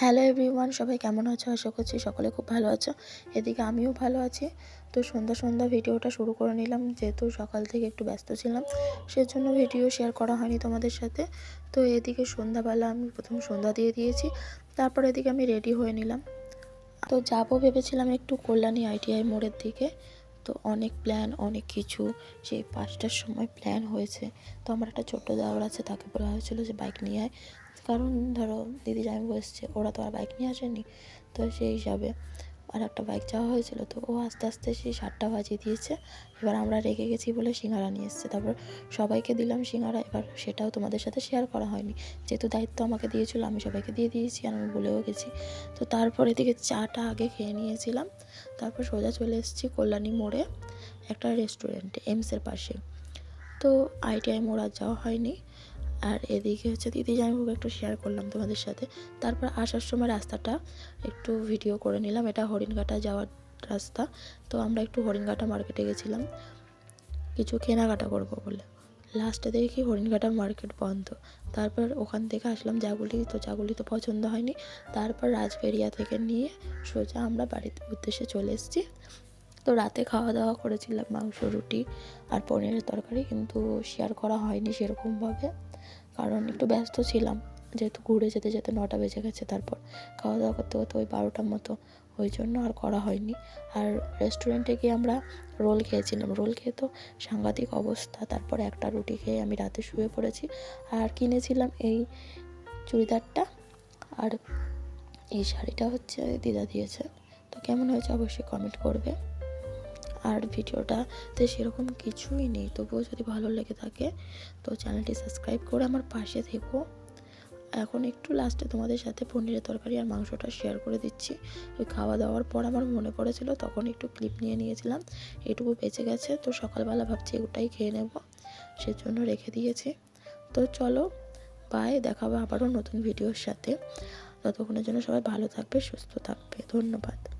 Hello everyone সবাই কেমন আছো? আশা করছি সকলে খুব ভালো আছো। এদিকে আমিও ভালো আছি। তো সন্ধ্যা সন্ধ্যা ভিডিওটা শুরু করে নিলাম, যেহেতু সকাল থেকে একটু ব্যস্ত ছিলাম, সেজন্য ভিডিও শেয়ার করা হয়নি তোমাদের সাথে। তো এদিকে সন্ধ্যাবেলা আমি প্রথম সন্ধ্যা দিয়ে দিয়েছি, তারপর এদিকে আমি রেডি হয়ে নিলাম। তো যাব ভেবেছিলাম একটু কল্যাণী আইটিআই মোড়ের দিকে। তো অনেক প্ল্যান অনেক কিছু, সেই পাঁচটার সময় প্ল্যান হয়েছে। তো আমার একটা ছোট্ট দেওয়ার আছে, তাকে বলা হয়েছিল যে বাইক নিয়ে আয়। কারণ ধরো দিদি জামাইবাবু বসছে ওরা তো আর বাইক নিয়ে আসেনি। তো সেই হিসাবে আর একটা বাইক যাওয়া হয়েছিল, তো ও আস্তে আস্তে সেই সাতটা বাজিয়ে দিয়েছে। এবার আমরা রেগে গেছি বলে সিঙ্গারা নিয়ে এসছে। তারপর সবাইকে দিলাম সিঙ্গারা, এবার সেটাও তোমাদের সাথে শেয়ার করা হয়নি। যেহেতু দায়িত্ব আমাকে দিয়েছিল, আমি সবাইকে দিয়ে দিয়েছি আর আমি বলেও গেছি। তো তারপর এদিকে চাটা আগে খেয়ে নিয়েছিলাম। তারপর সোজা চলে এসেছি কল্যাণী মোড়ে একটা রেস্টুরেন্টে এমসের পাশে। তো আইটিআই মোড় আর যাওয়া হয়নি। আর এদিকে হচ্ছে দিদি জামাইবাবুকে একটু শেয়ার করলাম তোমাদের সাথে। তারপর আসার সময় রাস্তাটা একটু ভিডিও করে নিলাম। এটা হরিণঘাটা যাওয়ার রাস্তা। তো আমরা একটু হরিণঘাটা মার্কেটে গেছিলাম। কিছু কেনাকাটা করব বলে। লাস্টে দেখি হরিণঘাটা মার্কেট বন্ধ। তারপর ওখান থেকে আসলাম জাগুলি। তো জাগুলি তো পছন্দ হয়নি। তারপর রাজবেরিয়া থেকে নিয়ে সোজা আমরা বাড়ির উদ্দেশ্যে চলে এসেছি। তো রাতে খাওয়া দাওয়া করেছিলাম মাংস, রুটি আর পনিরের তরকারি কিন্তু শেয়ার করা হয়নি সেরকমভাবে। কারণ একটু ব্যস্ত ছিলাম, যেহেতু ঘুরে যেতে যেতে নটা বেজে গেছে তারপর খাওয়া দাওয়া করতে করতে ওই বারোটার মতো। ওই জন্য আর করা হয়নি। আর রেস্টুরেন্টে গিয়ে আমরা রোল খেয়েছিলাম। রোল খেয়ে তো সাংঘাতিক অবস্থা। তারপর একটা রুটি খেয়ে আমি রাতে শুয়ে পড়েছি। আর কিনেছিলাম এই চুড়িদারটা। আর এই শাড়িটা হচ্ছে দিদা দিয়েছে। তো কেমন হয়েছে অবশ্যই কমেন্ট করবে। আর ভিডিওটাতে সেরকম কিছুই নেই। তবুও যদি ভালো লেগে থাকে, তো চ্যানেলটি সাবস্ক্রাইব করে আমার পাশে থেকো। এখন একটু লাস্টে তোমাদের সাথে পনিরের তরকারি আর মাংসটা শেয়ার করে দিচ্ছি। ওই খাওয়া দাওয়ার পর আমার মনে পড়েছিল, তখন একটু ক্লিপ নিয়ে নিয়েছিলাম। এটুকু বেঁচে গেছে, তো সকালবেলা ভাবছি ওটাই খেয়ে নেব। সেজন্য রেখে দিয়েছি। তো চলো বাই দেখাবো আবারও নতুন ভিডিওর সাথে। ততক্ষণের জন্য সবাই ভালো থাকবে, সুস্থ থাকবে। ধন্যবাদ।